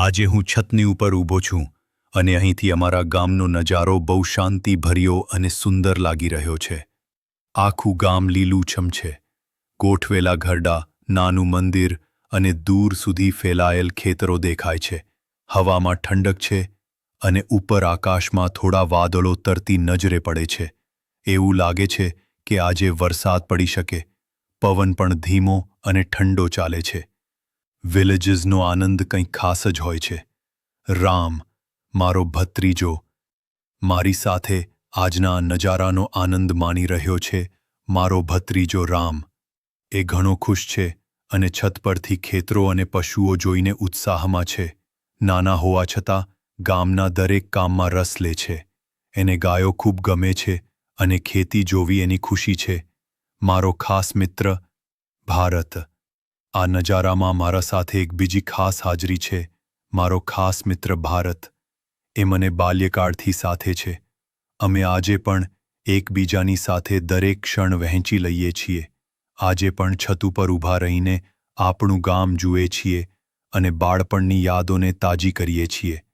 આજે હું છતની ઉપર ઊભો છું અને અહીંથી અમારા ગામનો નજારો બહુ શાંતિભર્યો અને સુંદર લાગી રહ્યો છે. આખું ગામ લીલુંછમ છે. ગોઠવેલા ઘરડા, નાનું મંદિર અને દૂર સુધી ફેલાયેલ ખેતરો દેખાય છે. હવામાં ઠંડક છે અને ઉપર આકાશમાં થોડા વાદળો તરતી નજરે પડે છે. એવું લાગે છે કે આજે વરસાદ પડી શકે. પવન પણ ધીમો અને ઠંડો ચાલે છે. વિલેજીસનો આનંદ કંઈક ખાસ જ હોય છે. રામ, મારો ભત્રીજો, મારી સાથે આજના નજારાનો આનંદ માણી રહ્યો છે, મારો ભત્રીજો રામ. એ ઘણો ખુશ છે અને છત પરથી ખેતરો અને પશુઓ જોઈને ઉત્સાહમાં છે. નાના હોવા છતાં ગામના દરેક કામમાં રસ લે છે. એને ગાયો ખૂબ ગમે છે અને ખેતી જોવી એની ખુશી છે. મારો ખાસ મિત્ર ભારત. આ નજારામાં મારા સાથે એક બીજી ખાસ હાજરી છે. મારો ખાસ મિત્ર ભારત. એ મને બાલ્યકાળથી સાથે છે. અમે આજે પણ એકબીજાની સાથે દરેક ક્ષણ વહેંચી લઈએ છીએ. આજે પણ છત ઉપર ઊભા રહીને આપણું ગામ જુએ છીએ અને બાળપણની યાદોને તાજી કરીએ છીએ.